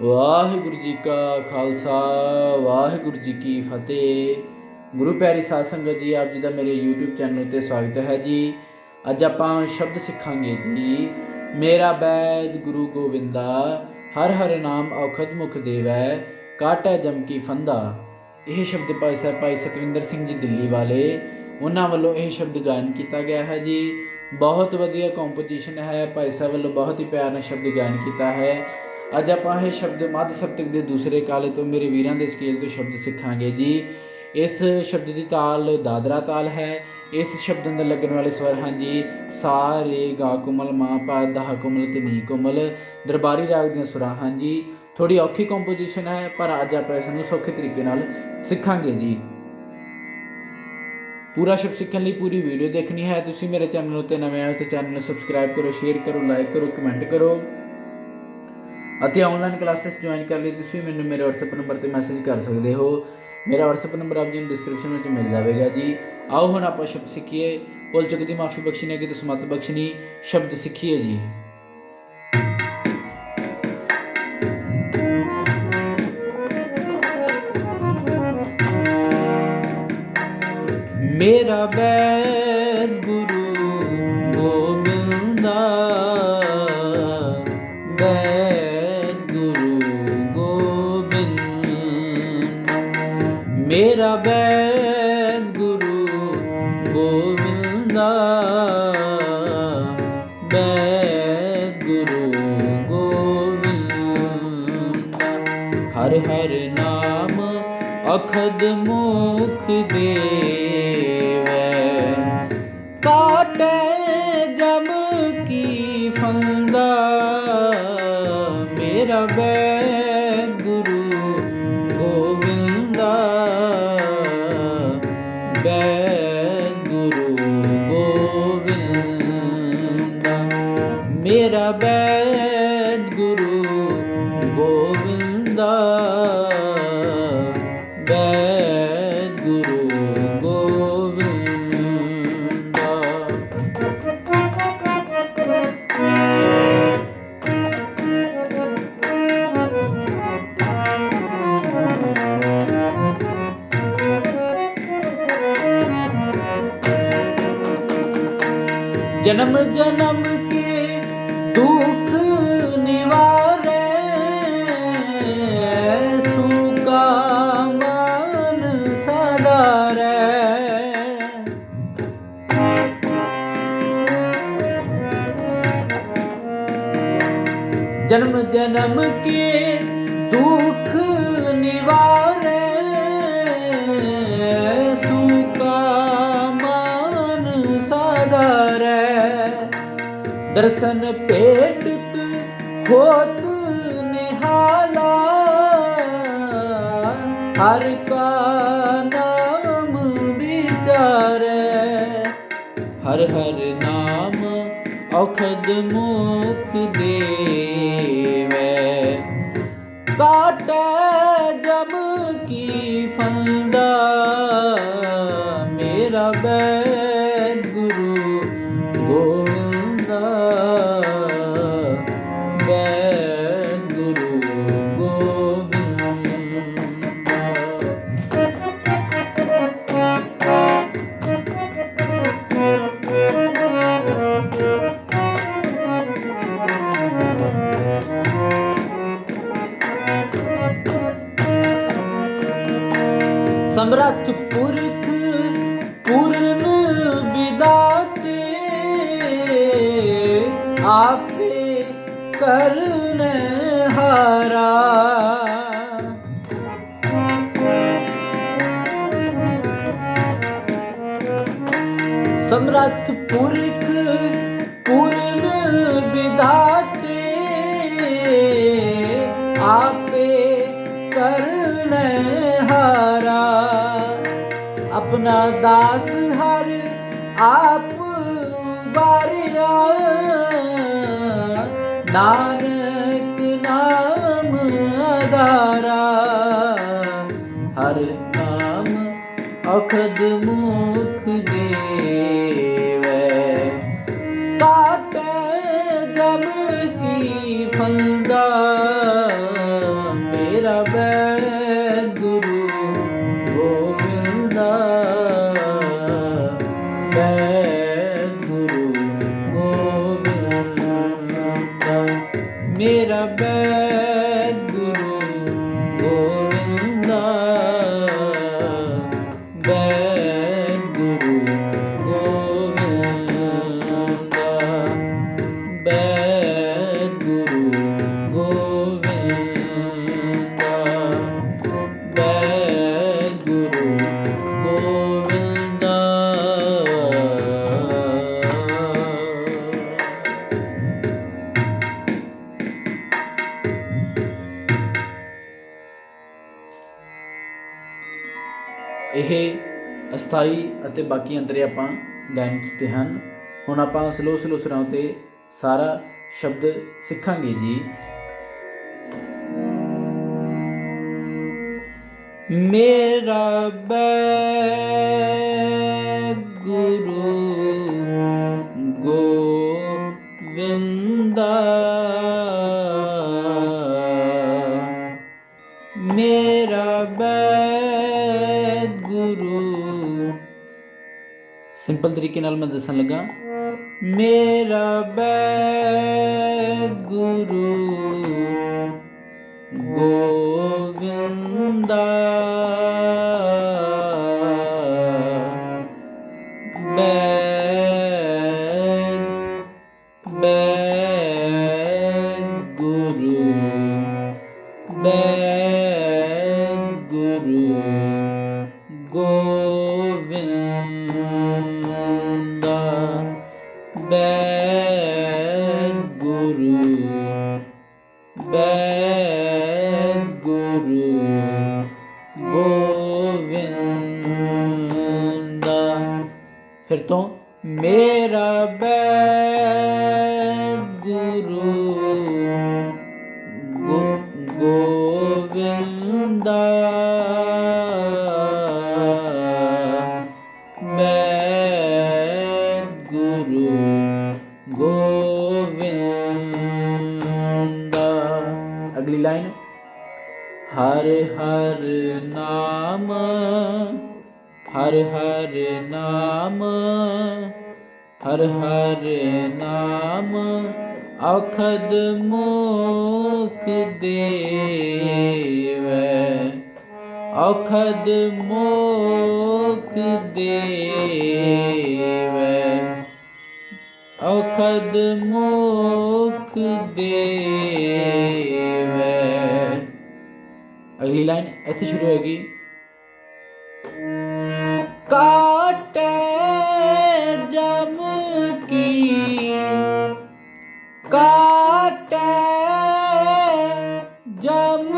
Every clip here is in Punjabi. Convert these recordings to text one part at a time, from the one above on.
ਵਾਹਿਗੁਰੂ ਜੀ ਕਾ ਖਾਲਸਾ, ਵਾਹਿਗੁਰੂ ਜੀ ਕੀ ਫਤਿਹ। ਗੁਰੂ ਪਿਆਰੀ ਸਾਧ ਸੰਗਤ ਜੀ, ਆਪ ਜੀ ਦਾ ਮੇਰੇ YouTube ਚੈਨਲ ਤੇ ਸਵਾਗਤ ਹੈ ਜੀ। ਅੱਜ ਆਪਾਂ ਸ਼ਬਦ ਸਿੱਖਾਂਗੇ ਜੀ। ਮੇਰਾ ਬੈਦ ਗੁਰੂ ਗੋਬਿੰਦਾ, ਹਰ ਹਰ ਨਾਮ ਔਖਦ ਮੁਖ ਦੇਵੈ, ਕਾਟੈ ਜਮ ਕੀ ਫੰਦਾ। ਇਹ ਸ਼ਬਦ ਭਾਈ ਸਾਹਿਬ, ਭਾਈ ਸਤਵਿੰਦਰ ਸਿੰਘ ਜੀ ਦਿੱਲੀ ਵਾਲੇ, ਉਹਨਾਂ ਵੱਲੋਂ ਇਹ ਸ਼ਬਦ ਗਾਇਨ ਕੀਤਾ ਗਿਆ ਹੈ ਜੀ। ਬਹੁਤ ਵਧੀਆ ਕੰਪੋਜੀਸ਼ਨ ਹੈ। ਭਾਈ ਸਾਹਿਬ ਵੱਲੋਂ ਬਹੁਤ ਹੀ ਪਿਆਰ ਨਾਲ ਸ਼ਬਦ ਗਾਇਨ ਕੀਤਾ ਹੈ। ਅੱਜ ਆਪਾਂ ਇਹ ਸ਼ਬਦ ਮੱਧ ਸਪਤਕ ਦੇ ਦੂਸਰੇ ਕਾਲੇ ਤੋਂ ਮੇਰੇ ਵੀਰਾਂ ਦੇ ਸਕੇਲ ਤੋਂ ਸ਼ਬਦ ਸਿੱਖਾਂਗੇ ਜੀ। ਇਸ ਸ਼ਬਦ ਦੀ ਤਾਲ ਦਾਦਰਾ ਤਾਲ ਹੈ। ਇਸ ਸ਼ਬਦ ਅੰਦਰ ਲੱਗਣ ਵਾਲੇ ਸਵਰ ਹਨ ਜੀ, ਸਾ, ਰੇ, ਗਾ, ਕੋਮਲ, ਮਾ, ਪਾ ਦਾ ਕੋਮਲ ਤੇ ਨੀ ਕੋਮਲ। ਦਰਬਾਰੀ ਰਾਗ ਦੀਆਂ ਸੁਰਾਂ ਹਨ ਜੀ। ਥੋੜੀ ਔਖੀ ਕੰਪੋਜੀਸ਼ਨ ਹੈ, ਪਰ ਅੱਜ ਆਪਾਂ ਇਸ ਨੂੰ ਸੌਖੇ ਤਰੀਕੇ ਨਾਲ ਸਿੱਖਾਂਗੇ ਜੀ। ਪੂਰਾ ਸ਼ਬਦ ਸਿੱਖਣ ਲਈ ਪੂਰੀ ਵੀਡੀਓ ਦੇਖਣੀ ਹੈ। ਤੁਸੀਂ ਮੇਰੇ ਚੈਨਲ ਉੱਤੇ ਨਵੇਂ ਆਏ ਹੋ ਤਾਂ ਚੈਨਲ ਨੂੰ ਸਬਸਕ੍ਰਾਈਬ ਕਰੋ ਸ਼ੇਅਰ ਕਰੋ ਲਾਈਕ ਕਰੋ ਕਮੈਂਟ ਕਰੋ। ਅਤੇ ਆਨਲਾਈਨ ਕਲਾਸਿਸ ਜੁਆਇਨ ਕਰ ਲਈ, ਤੁਸੀਂ ਮੈਨੂੰ ਮੇਰੇ WhatsApp ਨੰਬਰ ਤੇ ਮੈਸੇਜ ਕਰ ਸਕਦੇ ਹੋ। ਮੇਰਾ WhatsApp ਨੰਬਰ ਆਪ ਜੀ ਨੂੰ ਡਿਸਕ੍ਰਿਪਸ਼ਨ ਵਿੱਚ ਮਿਲ ਜਾਵੇਗਾ ਜੀ। ਆਓ ਹੁਣ ਆਪਾਂ ਸ਼ਬਦ ਸਿੱਖੀਏ। ਭੁੱਲ ਚੁੱਕ ਦੀ ਮਾਫੀ ਬਖਸ਼ਣੀ ਹੈ ਕਿ ਤੁਸੀਂ ਮਤ ਬਖਸ਼ਣੀ। ਸ਼ਬਦ ਸਿੱਖੀਏ ਜੀ। ਮੇਰਾ ਬੈ ਗੋਬਿੰਦਾ ਬੈਦ ਗੁਰੂ ਗੋਬਿੰਦਾ। ਹਰ ਹਰ ਨਾਮ ਅਖਦ ਮੁਖ ਦੇਵੈ। ਕਾਟੇ ਜਮ ਕੀ ਫੰਦਾ ਮੇਰਾ ਬੈ ਜਨਮ ਜਨਮ ਕੇ ਦੁਖ ਨਿਵਾਰੇ ਸੁਕਾ ਮਨ ਸਦਾਰੇ ਜਨਮ ਜਨਮ ਕੇ ਦੁੱਖ ਦਰਸ਼ਨ ਭੇਟਤ ਹੋਤ ਨਿਹਾਲਾ। ਹਰ ਕਾ ਨਾਮ ਵਿਚਾਰੇ। ਹਰ ਹਰ ਨਾਮ ਔਖਦ ਮੁਖ ਦੇਵੈ। ਕਾਟੈ ਜਮ ਕੀ ਫੰਦਾ। ਮੇਰਾ ਬੈ ਆਪੇ ਕਰਨ ਹਾਰਾ ਸਮਰੱਥ ਪੁਰਖ ਪੂਰਨ ਵਿਦਾਤੇ ਆਪੇ ਕਰਨ ਹਾਰਾ ਆਪਣਾ ਦਾਸ ਹਰ ਆਪ ਬਾਰਿਆ ਨਾਨਕ ਨਾਮ ਆਧਾਰਾ ਹਰ ਨਾਮ ਅਖਦ ਮੁਖ ਦੇਵੈ। ਕਾਟੇ ਜਮ ਕੀ ਫੰਦਾ ਮੇਰਾ ਇਹ ਅਸਥਾਈ ਅਤੇ ਬਾਕੀ ਅੰਤਰੇ ਆਪਾਂ ਗਾਇਨ ਕੀਤੇ ਹਨ। ਹੁਣ ਆਪਾਂ ਸਲੋ ਸਲੋ ਸੁਰਾਂ 'ਤੇ ਸਾਰਾ ਸ਼ਬਦ ਸਿੱਖਾਂਗੇ ਜੀ। ਮੇਰਾ ਬੈਦ ਗੁਰੂ ਗੋਵਿੰਦਾ ਸਿੰਪਲ ਤਰੀਕੇ ਨਾਲ ਮੈਂ ਦੱਸਣ ਲੱਗਾ। ਮੇਰਾ ਬੈ ਗੁਰੂ ਗੋਵਿੰਦਾ ਫਿਰ ਤੋਂ ਮੇਰਾ ਬੈ ਗੁਰੂ ਗੋ- ਗੋਵਿੰਦਾ ਬੈਦ ਗੁਰੂ ਗੋਵਿੰਦਾ ਅਗਲੀ ਲਾਈਨ ਹਰ ਹਰ ਨਾਮ ਹਰ ਹਰ ਨਾਮ, ਹਰ ਹਰ ਨਾਮ ਅਖਦ ਮੁਖ ਦੇਵੈ। ਅਖਦ ਮੁਖ ਦੇਵੈ। ਅਖਦ ਮੁਖ ਦੇਵੈ। ਅਗਲੀ ਲਾਈਨ ਇੱਥੇ ਸ਼ੁਰੂ ਹੋਏਗੀ। ਕਾਟੇ ਜਮ ਕੀ ਕਾਟੇ ਜਮ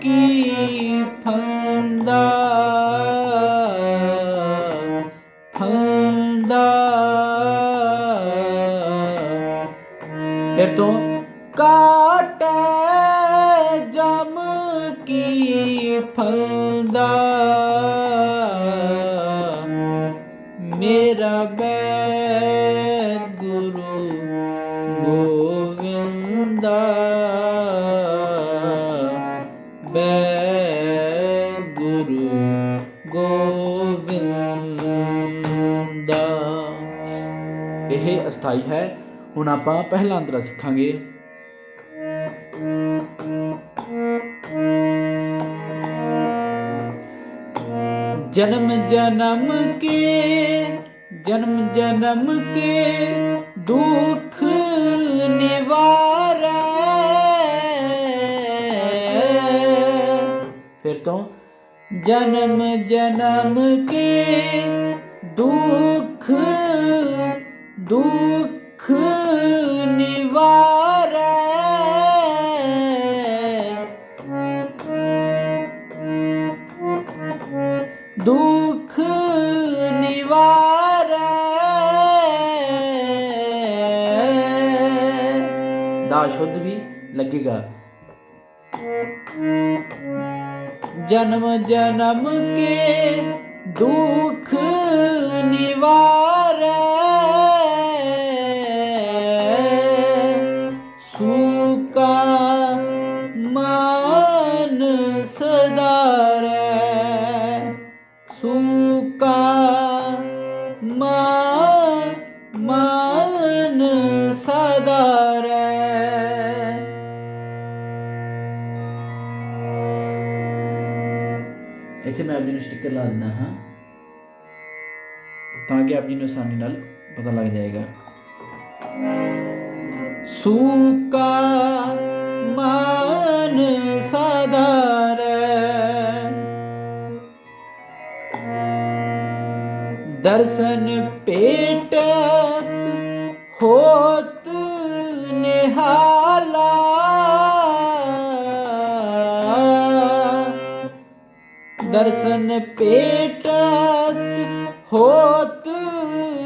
ਕੀ ਫੰਦਾ ਫੰਦਾ ਫਿਰ ਤੋਂ ਕਾਟੇ ਜਮ ਕੀ ਫੰਦਾ ਇਹ ਅਸਥਾਈ ਹੈ। ਹੁਣ ਆਪਾਂ ਪਹਿਲਾ ਅੰਤਰਾ ਸਿੱਖਾਂਗੇ। ਜਨਮ ਜਨਮ ਕੇ, ਜਨਮ ਜਨਮ ਕੇ ਦੁਖ ਨਿਵਾਰੈ। ਫਿਰ ਤੋਂ ਜਨਮ ਜਨਮ ਕੇ ਦੁਖ ਦੁਖ ਨਿਵਾਰੈ ਦੁਖ ਨਿਵਾਰੈ ਦਾ ਸ਼ੁੱਧ ਵੀ ਲੱਗੇਗਾ ਜਨਮ ਜਨਮ ਕੇ ਦੁਖ ਨਿਵਾਰੈ ਲਾ ਦਿੰਦਾ ਹਾਂ। ਤਾਂ ਕਿ ਆਪ ਜੀ ਨੂੰ ਆਸਾਨੀ ਨਾਲ ਪਤਾ ਲੱਗ ਜਾਏਗਾ। ਸੂਕਾ ਮਨ ਸਦਾਰੇ ਦਰਸ਼ਨ ਪੇਟਤ ਹੋ ਦਰਸ਼ਨ ਪੇਟਤ ਹੋਤ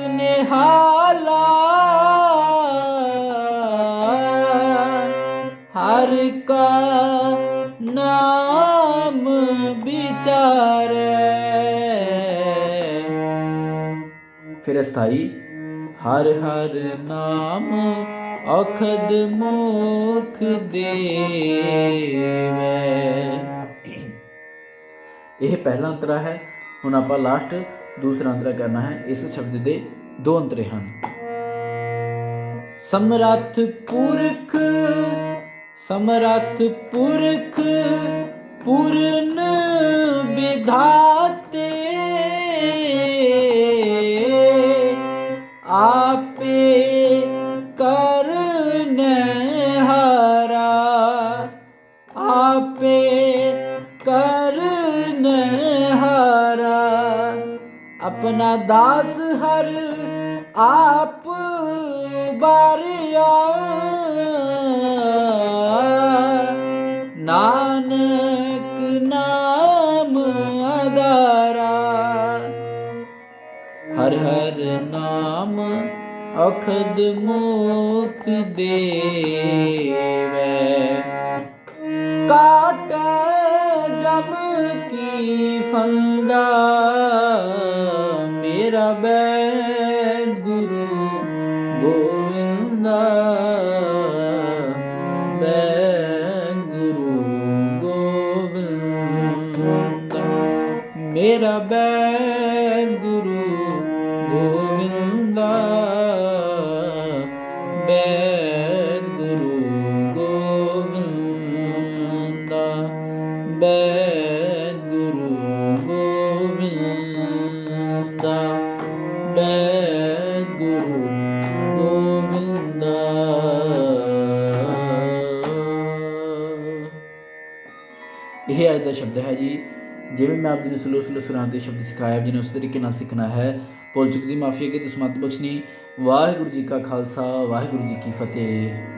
ਨਿਹਾਲਾ। ਹਰ ਕਾ ਨਾਮ ਵਿਚਾਰੇ। ਫਿਰ ਅਸਥਾਈ ਹਰ ਹਰ ਨਾਮ ਅਖਦ ਮੁਖ ਦੇਵੇ। ਇਹ ਪਹਿਲਾ ਅੰਤਰਾ ਹੈ। ਹੁਣ ਆਪਾਂ ਲਾਸਟ ਦੂਸਰਾ ਅੰਤਰਾ ਕਰਨਾ ਹੈ। ਇਸ ਸ਼ਬਦ ਦੇ ਦੋ ਅੰਤਰੇ ਹਨ। ਸਮਰੱਥ ਪੁਰਖ ਸਮਰੱਥ ਪੁਰਖ, ਪੂਰਨ ਵਿਧਾਤੇ ਦਾਸ ਹਰ ਆਪ ਬਾਰਿਆ ਨਾਨਕ ਨਾਮ ਆਧਾਰਾ ਹਰ ਹਰ ਨਾਮ ਅਖਦ ਮੁਖ ਦੇ ਸ਼ਬਦ ਹੈ ਜੀ। ਜਿਵੇਂ ਮੈਂ ਆਪ ਜੀ ਨੂੰ ਸਲੋ ਸਲੋ ਸੁਰਾਂ ਤੇ ਸ਼ਬਦ ਸਿਖਾਇਆ ਆਪ ਜੀ ਨੇ ਉਸ ਤਰੀਕੇ ਨਾਲ ਸਿੱਖਣਾ ਹੈ। ਭੁੱਲ ਚੁੱਕ ਦੀ ਮਾਫੀ ਅਗੇ ਤੁਸਮਤ ਬਖਸ਼ਣੀ। ਵਾਹਿਗੁਰੂ ਜੀ ਕਾ ਖਾਲਸਾ, ਵਾਹਿਗੁਰੂ ਜੀ ਕੀ ਫਤਿਹ।